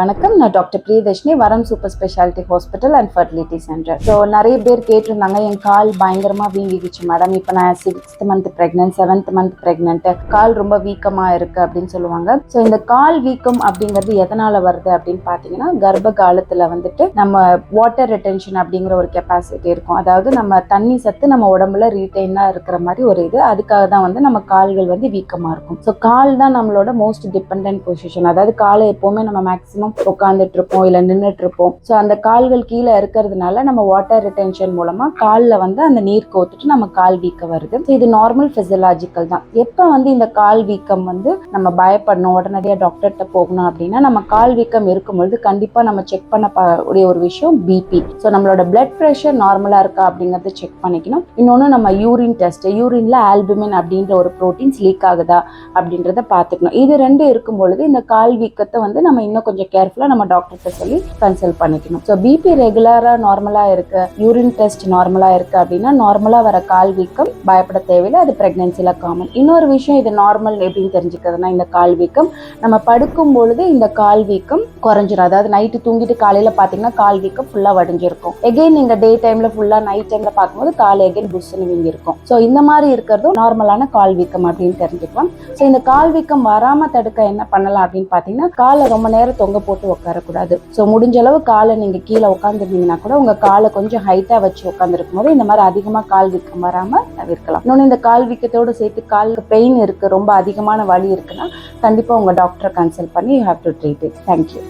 வணக்கம். நான் doctor Priyadharshini Varam super speciality hospital and fertility centre. So நிறைய பேர் கேட்டிருந்தாங்க என் கால் பயங்கரமாக வீங்கிடுச்சு மேடம் இப்போ நான் sixth month pregnant seventh month pregnant கால் ரொம்ப வீக்கமாக இருக்குது அப்படின்னு சொல்லுவாங்க. ஸோ இந்த கால் வீக்கம் அப்படிங்கிறது எதனால் வருது அப்படின்னு பார்த்தீங்கன்னா கர்ப்ப காலத்தில் வந்துட்டு நம்ம வாட்டர் ரிட்டென்ஷன் அப்படிங்கிற ஒரு கெப்பாசிட்டி இருக்கும். அதாவது நம்ம தண்ணி சத்து நம்ம உடம்புல ரீட்டைனாக இருக்கிற மாதிரி ஒரு இது. அதுக்காக தான் வந்து நம்ம கால்கள் வந்து வீக்கமாக இருக்கும். ஸோ கால் தான் நம்மளோட மோஸ்ட் டிபெண்ட் பொசிஷன் அதாவது காலை எப்போவுமே நம்ம மேக்ஸிமம் உட்காந்துட்டு இருப்போம் இல்லை நின்றுட்டு இருப்போம் ஸோ அந்த கால்கள் கீழே இருக்கிறதுனால நம்ம வாட்டர் ரிட்டென்ஷன் மூலமாக காலில் வந்து அந்த நீர் கோத்துட்டு நம்ம கால் வீக்கம் வருது. இது நார்மல் ஃபிசியலாஜிக்கல் தான். எப்போ வந்து இந்த கால் வீக்கம் வந்து நம்ம பயப்படணும் உடனடியாக டாக்டர்கிட்ட போகணும் அப்படின்னா நம்ம கால் வீக்கம் இருக்கும்பொழுது கண்டிப்பாக நம்ம செக் பண்ண கூடிய ஒரு விஷயம் பிபி ஸோ நம்மளோட பிளட் ப்ரெஷர் நார்மலாக இருக்கா அப்படிங்கிறத செக் பண்ணிக்கணும். இன்னொன்று நம்ம யூரின் டெஸ்ட் யூரின்ல ஆல்புமின் அப்படின்ற ஒரு ப்ரோட்டீன்ஸ் லீக் ஆகுதா அப்படின்றத பார்த்துக்கணும். இது ரெண்டு இருக்கும் பொழுது இந்த கால் வீக்கத்தை வந்து நம்ம இன்னும் கொஞ்சம் கேர்ஃபுல்லாக நம்ம டாக்டர்கிட்ட சொல்லி கன்சல்ட் பண்ணிக்கணும். ஸோ பிபி ரெகுலராக நார்மலாக இருக்கு யூரின் டெஸ்ட் நார்மலாக இருக்கு அப்படின்னா நார்மலாக வர கால் வீக்கம் பயப்பட தேவையில்லை அது ப்ரெக்னென்சியில் காமன் இன்னொரு விஷயம் இது நார்மல் எப்படின்னு தெரிஞ்சுக்கிறதுனா இந்த கால் வீக்கம் நம்ம படுக்கும் பொழுது இந்த கால் வீக்கம் குறைஞ்சிரும். அதாவது நைட்டு தூங்கிட்டு காலையில் பார்த்தீங்கன்னா கால் வீக்கம் ஃபுல்லாக வடிஞ்சிருக்கும். எகைன் நீங்கள் டே டைமில் ஃபுல்லாக நைட் டைமில் பார்க்கும்போது கால் எகைன் புஷ்ஷுன்னு வீங்கி இருக்கும் ஸோ இந்த மாதிரி இருக்கிறதும் நார்மலான கால் வீக்கம் அப்படின்னு தெரிஞ்சுக்கலாம். ஸோ இந்த கால் வீக்கம் வராமல் தடுக்க என்ன பண்ணலாம் அப்படின்னு பார்த்தீங்கன்னா காலை ரொம்ப நேரம் தொங்க போட்டு உட்காரக்கூடாது ஸோ முடிஞ்ச அளவு காலை நீங்கள் கீழே உட்காந்துருந்தீங்கன்னா கூட உங்கள் காலை கொஞ்சம் ஹைட்டாக வச்சு உட்காந்துருக்கும் போது இந்த மாதிரி அதிகமாக கால் வீக்கம் வராமல் தவிர்க்கலாம். இன்னொன்று இந்த கால் வீக்கத்தோடு சேர்த்து காலுக்கு பெயின் இருக்குது ரொம்ப அதிகமான வலி இருக்குன்னா கண்டிப்பாக உங்கள் டாக்டரை கன்சல்ட் பண்ணி you have to treat it thank you